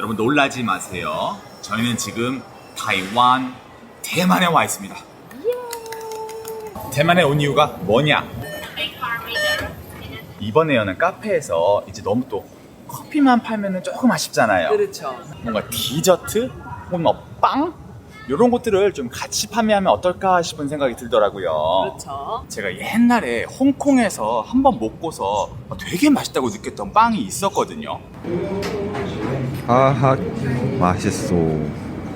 여러분 놀라지 마세요. 저희는 지금 타이완 대만에 와 있습니다. 대만에 온 이유가 뭐냐? 이번에 여는 카페에서 이제 너무 또 커피만 팔면은 조금 아쉽잖아요. 그렇죠. 뭔가 디저트 혹은 뭐 빵? 이런 것들을 좀 같이 판매하면 어떨까 싶은 생각이 들더라고요. 그렇죠. 제가 옛날에 홍콩에서 한번 먹고서 되게 맛있다고 느꼈던 빵이 있었거든요. 하하 맛있어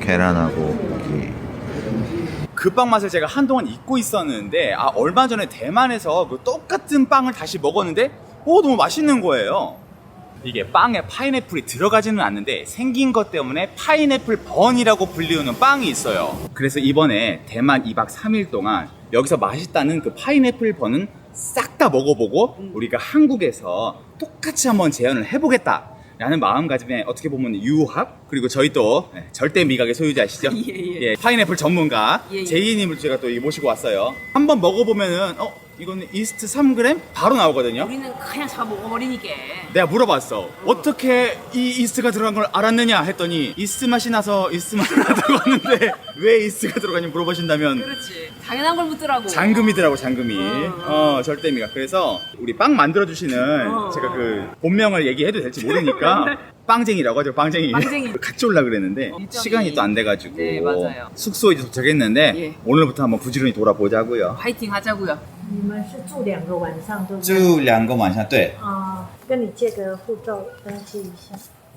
계란하고 고기 그 빵 맛을 제가 한동안 잊고 있었는데 아 얼마 전에 대만에서 그 똑같은 빵을 다시 먹었는데 오 너무 맛있는 거예요. 이게 빵에 파인애플이 들어가지는 않는데 생긴 것 때문에 파인애플 번이라고 불리우는 빵이 있어요. 그래서 이번에 대만 2박 3일 동안 여기서 맛있다는 그 파인애플 번은 싹 다 먹어보고 우리가 한국에서 똑같이 한번 재현을 해보겠다. 라는 마음가짐에 어떻게 보면 유학 그리고 저희 또 네, 절대 미각의 소유자시죠 예, 예. 파인애플 전문가 예, 예. 제이님을 제가 또 모시고 왔어요 한번 먹어보면은 어 이거는 이스트 3g 바로 나오거든요 우리는 그냥 잡아 먹어버리니까. 내가 물어봤어. 어떻게 이 이스트가 들어간 걸 알았느냐 했더니 이스트 맛이 나서 이스트 맛이 나다고 하는데 왜 이스트가 들어가냐 물어보신다면 그렇지. 당연한 걸 묻더라고. 장금이더라고 장금이. 어. 어 절대미가. 그래서 우리 빵 만들어 주시는 어. 제가 그 본명을 얘기해도 될지 모르니까 빵쟁이라고 하죠 빵쟁이. 빵쟁이. 같이 올라 그랬는데 어, 일정이- 시간이 또 안 돼가지고 네, 맞아요. 숙소에 이제 도착했는데 예. 오늘부터 한번 부지런히 돌아보자고요. 파이팅 하자고요. 你们是住两个晚上，对不对？住两个晚上，对，啊、跟你借个护照登记一下。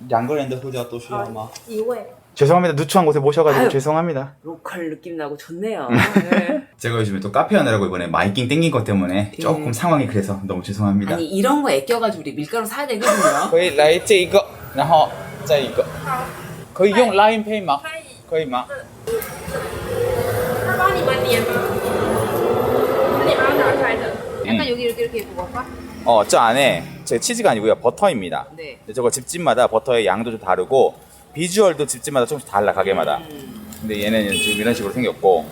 两个人的护照都需要吗？一位。 죄송합니다. 누추한 곳에 모셔가지고 아유. 죄송합니다. 로컬 느낌 나고 좋네요. 네. 제가 요즘에 또 카페 하느라고 이번에 마이킹 땡긴 것 때문에 예. 조금 상황이 그래서 너무 죄송합니다. 아니 이런 거 애껴가지고 우리 밀가루 사야 되거든요. 可以来这一个，然后再一个，可以用 Line Pay 吗？可以，可以吗？他帮你们粘吗？是你们要拿出来的。 약간 여기 이렇게 이렇게 먹어봐. 어, 저 안에 제 치즈가 아니고요 버터입니다. 네. 근데 저거 집집마다 버터의 양도 좀 다르고 비주얼도 집집마다 조금씩 달라 가게마다. 음. 근데 얘는 지금 이런 식으로 생겼고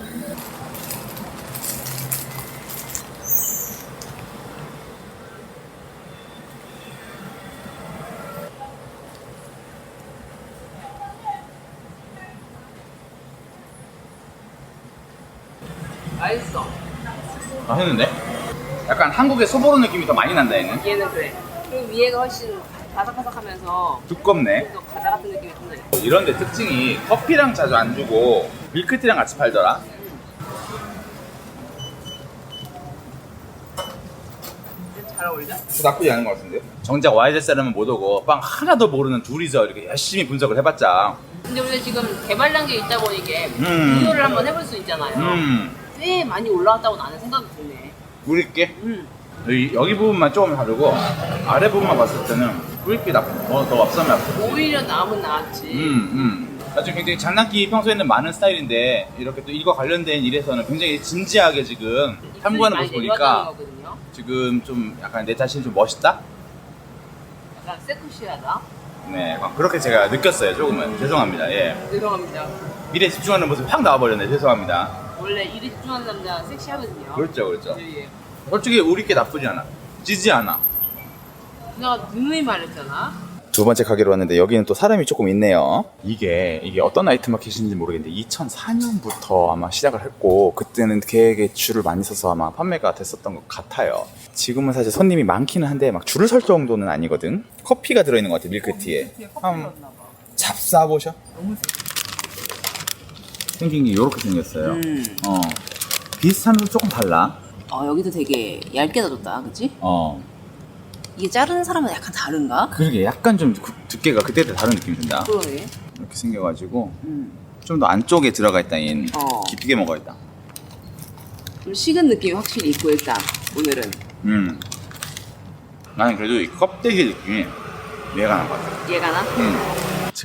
맛있어. 맛있는데? 약간 한국의 소보로 느낌이 더 많이 난다 얘는. 얘는 그래. 그리고 위에가 훨씬 바삭바삭하면서 두껍네. 과자 같은 느낌이 좀 나요. 이런데 특징이 커피랑 자주 안 주고 밀크티랑 같이 팔더라. 잘 어울려? 나쁘지 않은 것 같은데요? 정작 와이즈 사람은 못 오고 빵 하나도 모르는 둘이서 이렇게 열심히 분석을 해봤자 근데 우리가 지금 개발 단계에 있다 보니까 음. 비교를 한번 해볼 수 있잖아요. 음 꽤 많이 올라왔다고 나는 생각이 드네. 우리께 음. 여기, 여기 부분만 조금 다르고 아래 부분만 봤을 때는 우리께 나쁘 더, 더 앞서면 앞서 오히려 남은 나았지. 음음 나중에 굉장히 장난기 평소에는 많은 스타일인데 이렇게 또 일과 관련된 일에서는 굉장히 진지하게 지금 탐구하는 모습 보니까 거거든요. 지금 좀 약간 내 자신이 좀 멋있다? 약간 세쿠시하다. 네 그렇게 제가 느꼈어요 조금은 죄송합니다 예 죄송합니다. 미래에 집중하는 모습이 확 나와버렸네 죄송합니다 원래 일에 집중하는 남자 섹시하거든요. 그렇죠 그렇죠 예, 예. 솔직히 우리께 나쁘지 않아. 찌지 않아. 내가 누누이 말했잖아. 두 번째 가게로 왔는데 여기는 또 사람이 조금 있네요. 이게 이게 어떤 아이템 마켓인지 모르겠는데 2004년부터 아마 시작을 했고 그때는 계획에 줄을 많이 서서 아마 판매가 됐었던 것 같아요. 지금은 사실 손님이 많기는 한데 막 줄을 설 정도는 아니거든. 커피가 들어있는 것 같아 밀크티에. 한번 잡숴보셔. 생긴 게 이렇게 생겼어요. 음. 어 비슷한 건 조금 달라. 어 여기도 되게 얇게 놔뒀다, 그치? 어 이게 자르는 사람은 약간 다른가? 그러게 약간 좀 두- 두께가 그때도 다른 느낌이 든다. 그러네. 이렇게 생겨가지고 음. 좀 더 안쪽에 들어가 있다 인 어. 깊게 먹어 있다. 좀 식은 느낌이 확실히 있고 일단 오늘은 음. 나는 그래도 이 껍데기 느낌이 얘가 나는 것 같아. 얘가 나? 음.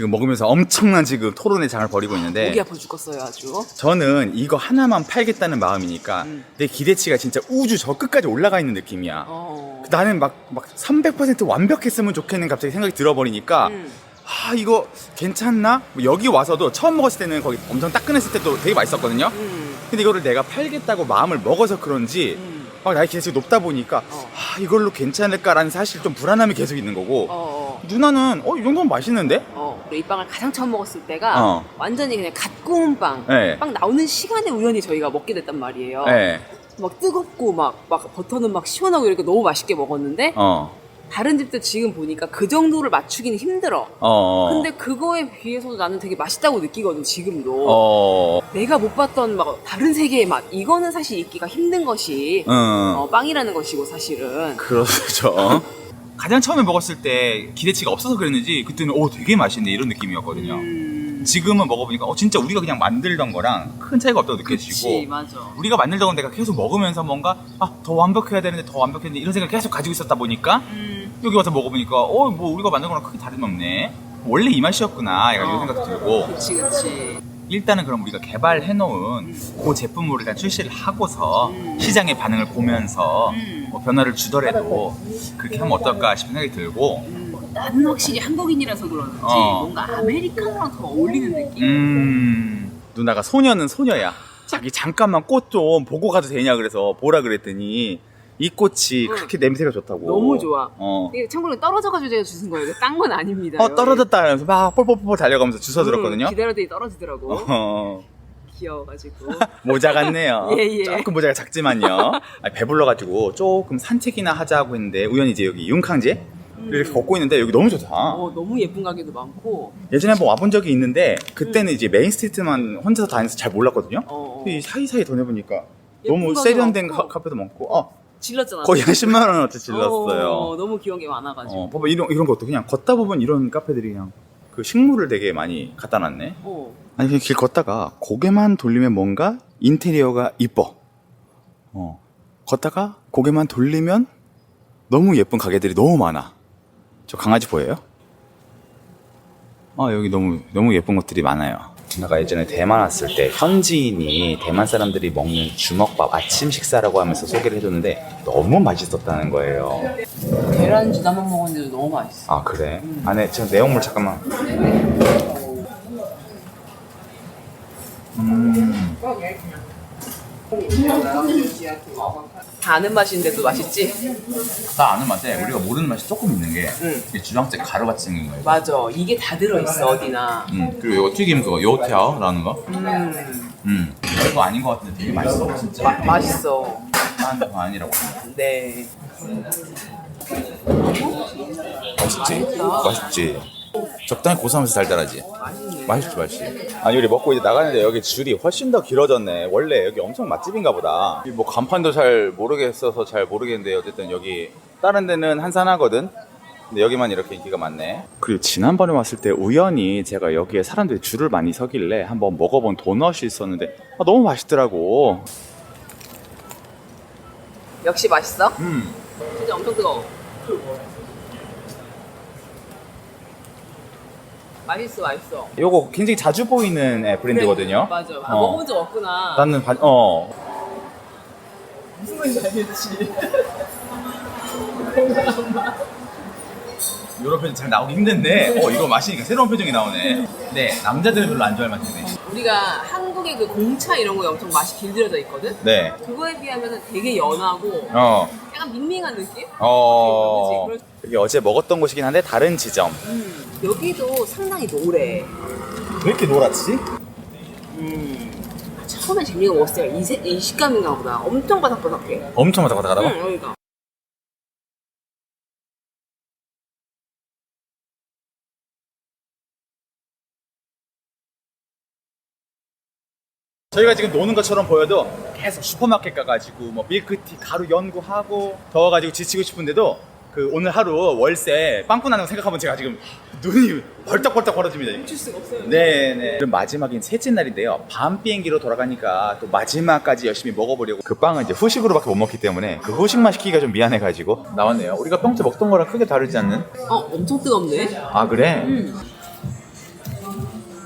지금 먹으면서 엄청난 지금 토론의 장을 벌이고 있는데 목이 아파 죽겠어요 아주. 저는 이거 하나만 팔겠다는 마음이니까 음. 내 기대치가 진짜 우주 저 끝까지 올라가 있는 느낌이야. 어. 나는 막, 막 300% 완벽했으면 좋겠는 갑자기 생각이 들어버리니까 음. 아 이거 괜찮나? 뭐 여기 와서도 처음 먹었을 때는 거기 엄청 따끈했을 때도 되게 맛있었거든요. 음. 근데 이거를 내가 팔겠다고 마음을 먹어서 그런지 음. 막 나의 기대치가 높다 보니까 어. 아 이걸로 괜찮을까라는 사실 좀 불안함이 계속 있는 거고 어. 누나는 어 이 정도면 맛있는데? 어, 이 빵을 가장 처음 먹었을 때가 어. 완전히 그냥 갓 구운 빵. 네. 빵 나오는 시간에 우연히 저희가 먹게 됐단 말이에요. 네. 막 뜨겁고 막, 막 버터는 막 시원하고 이렇게 너무 맛있게 먹었는데 어. 다른 집들 지금 보니까 그 정도를 맞추기는 힘들어. 어. 근데 그거에 비해서도 나는 되게 맛있다고 느끼거든 지금도. 어. 내가 못 봤던 막 다른 세계의 맛 이거는 사실 있기가 힘든 것이 응. 어, 빵이라는 것이고 사실은 그렇죠. 가장 처음에 먹었을 때 기대치가 없어서 그랬는지 그때는 오 되게 맛있네 이런 느낌이었거든요. 음, 지금은 먹어보니까 어 진짜 우리가 그냥 만들던 거랑 큰 차이가 없다고 그치 느껴지고 맞아. 우리가 만들던 건 내가 계속 먹으면서 뭔가 아 더 완벽해야 되는데 더 완벽했는데 이런 생각 을 계속 가지고 있었다 보니까 음, 여기 와서 먹어보니까 어 뭐 우리가 만든 거랑 크게 다름이 없네. 원래 이 맛이었구나. 약간 이런 생각도 들고. 그치 그치. 일단은 그럼 우리가 개발해 놓은 그 제품을 일단 출시를 하고서 음. 시장의 반응을 보면서 음. 뭐 변화를 주더라도 그렇게 하면 어떨까 싶은 생각이 들고 음, 나는 확실히 한국인이라서 그런지 어. 뭔가 아메리카노랑 더 어울리는 느낌? 음 누나가 소녀는 소녀야 자기 잠깐만 꽃 좀 보고 가도 되냐 그래서 보라 그랬더니 이 꽃이 응. 그렇게 냄새가 좋다고 너무 좋아. 어, 이게 참고로 떨어져가지고 제가 주신 거예요. 딴 건 아닙니다. 어 떨어졌다 하면서 막 폴폴폴 달려가면서 주워 들었거든요 음, 기다려더니 떨어지더라고. 어, 귀여워가지고. 모자 같네요 예, 예. 조금 모자가 작지만요 아니, 배불러가지고 조금 산책이나 하자고 했는데 우연히 이제 여기 윤캉제 이렇게 걷고 있는데 여기 너무 좋다. 어, 너무 예쁜 가게도 많고. 예전에 한번 와본 적이 있는데 그때는 이제 메인 스트리트만 혼자서 다니면서 잘 몰랐거든요. 어, 이 사이사이 다녀보니까 예쁜 너무 가게 세련된 많고. 카, 페도 많고. 어, 질렀잖아. 거의 한 10만 원어치 질렀어요. 어, 너무 귀여운 게 많아가지고. 어, 봐봐 이런, 이런 것도 그냥 걷다 보면 이런 카페들이 그냥 그 식물을 되게 많이 갖다 놨네. 어. 아니 그냥 길 걷다가 고개만 돌리면 뭔가 인테리어가 이뻐. 어. 걷다가 고개만 돌리면 너무 예쁜 가게들이 너무 많아 저 강아지 보여요? 아 여기 너무 너무 예쁜 것들이 많아요 누나가 예전에 대만 왔을 때 현지인이 대만 사람들이 먹는 주먹밥 아침 식사라고 하면서 소개를 해줬는데 너무 맛있었다는 거예요 계란찜 한번 먹었는데도 너무 맛있어. 아 그래? 안에 저 내용물 잠깐만 다 아는 맛인데도 맛있지? 나 아는 맛에 우리가 모르는 맛이 조금 있는 게 응. 이게 주황색 가루같이 생긴 거예요 맞아. 이게 다 들어있어, 어디나. 음, 그리고 이거 튀김 그거 요태아라는 거 음, 음, 이거 아닌 것 같은데 되게 맛있어 진짜 마, 맛있어. 딴거 아니라고 네. 맛있지? 맛있지 적당히 고소하면서 달달하지. 맛있네. 맛있지 맛있지. 아니 우리 먹고 이제 나가는데 여기 줄이 훨씬 더 길어졌네. 원래 여기 엄청 맛집인가 보다. 뭐 간판도 잘 모르겠어서 잘 모르겠는데 어쨌든 여기 다른 데는 한산하거든. 근데 여기만 이렇게 인기가 많네. 그리고 지난번에 왔을 때 우연히 제가 여기에 사람들이 줄을 많이 서길래 한번 먹어본 도넛이 있었는데 아, 너무 맛있더라고. 역시 맛있어? 음. 진짜 엄청 뜨거워. 맛있어, 맛있어. 요거 굉장히 자주 보이는 예, 브랜드거든요 맞아. 아, 어. 먹어본 적 없구나. 나는 반, 어 무슨 말인지 알겠지. 이런 표정 잘 나오기 힘든데 어 이거 마시니까 새로운 표정이 나오네 네 남자들은 별로 안 좋아할 맛이네 우리가 한국의 그 공차 이런 거에 엄청 맛이 길들여져 있거든? 네 그거에 비하면 되게 연하고 어, 약간 밍밍한 느낌? 어, 그치, 여기 어제 먹었던 곳이긴 한데 다른 지점 음, 여기도 상당히 노래. 왜 이렇게 노랗지? 음. 처음에 재미가 먹었을 때가 이, 세- 이 식감인가 보다. 엄청 바삭바삭해. 엄청 바삭바삭하다고? 응, 여기가. 저희가 지금 노는 것처럼 보여도 계속 슈퍼마켓 가가지고 뭐 밀크티 가루 연구하고 더워가지고 지치고 싶은데도 그 오늘 하루 월세 빵꾸 나는 거 생각하면 제가 지금 눈이 벌떡벌떡 벌어집니다 지금. 줄 수가 없어요. 네네. 그럼 마지막인 셋째 날인데요. 밤 비행기로 돌아가니까 또 마지막까지 열심히 먹어보려고 그 빵은 이제 후식으로밖에 못 먹기 때문에 그 후식만 시키기가 좀 미안해가지고 나왔네요. 우리가 평소에 먹던 거랑 크게 다르지 않는? 어, 엄청 뜨겁네. 아 그래? 음.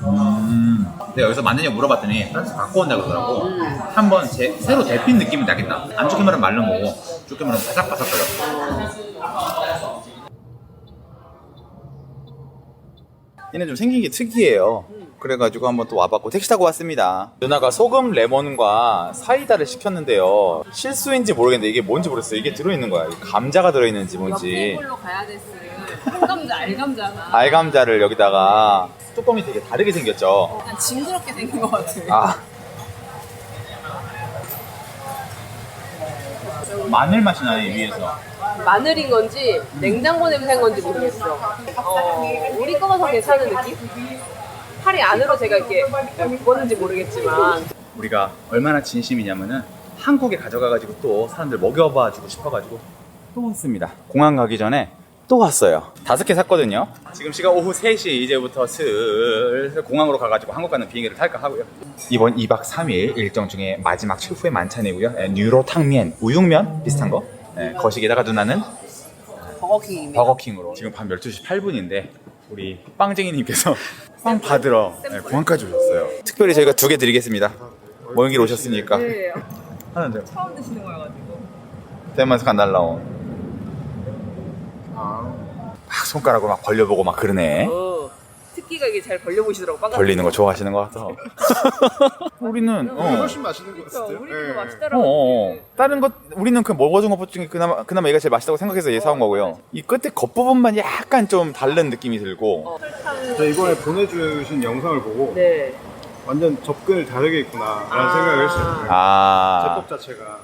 음. 내가 여기서 맞느냐 물어봤더니 프랑스 갖고 온다고 그러더라고. 한번 제, 새로 데핀 느낌이 나겠다. 안 좋게 말하면 말른 거고 좋게 말하면 바삭바삭거려. 얘는 좀 생긴 게 특이해요. 그래가지고 한번 또 와봤고 택시 타고 왔습니다. 누나가 소금 레몬과 사이다를 시켰는데요. 실수인지 모르겠는데 이게 뭔지 모르겠어요. 이게 들어있는 거야. 이게 감자가 들어있는지 옆 뭔지. 가야 홍감자, 알감자나. 알감자를 여기다가 뚜껑이 되게 다르게 생겼죠. 약간 징그럽게 생긴 것 같아. 아. 마늘 맛이 나네 위에서. 마늘인 건지 냉장고 냄새인 건지 모르겠어. 어, 우리 거가 더 괜찮은 느낌? 팔이 안으로 제가 이렇게 먹었는지 모르겠지만 우리가 얼마나 진심이냐면은 한국에 가져가가지고 또 사람들 먹여봐주고 싶어가지고 또 왔습니다. 공항 가기 전에 또 왔어요. 다섯 개 샀거든요. 지금 시간 오후 3시 이제부터 슬슬 공항으로 가가지고 한국 가는 비행기를 탈까 하고요. 이번 2박 3일 일정 중에 마지막 최후의 만찬이고요. 예, 뉴로 탕면, 우육면 비슷한 거. 예, 거시기다가 누나는 버거킹입니다. 버거킹으로 지금 밤 12시 8분인데 우리 빵쟁이님께서 빵 받으러 네, 공항까지 오셨어요. 특별히 저희가 두 개 드리겠습니다. 먼 길 오셨으니까 네, 하나 더. 처음 드시는 거여가지고. 대만에서 안 날라온. 막 손가락으로 막 벌려보고 막 그러네. 어, 특기가 이게 잘 벌려보시더라고. 빵 벌리는 거 좋아하시는 것 같아. 우리는 어. 훨씬 맛있는 것 그러니까 같은데. 우리도 예. 어, 맛있더라고. 어. 다른 것 우리는 그 먹어준 것 중에 그나마 그나마 얘가 제일 맛있다고 생각해서 얘 사온 거고요. 이 끝에 겉 부분만 약간 좀 다른 느낌이 들고. 어, 설탕. 저 이번에 보내주신 영상을 보고 네. 완전 접근을 다르게 했구나라는 생각을 했어요. 아 제법 자체가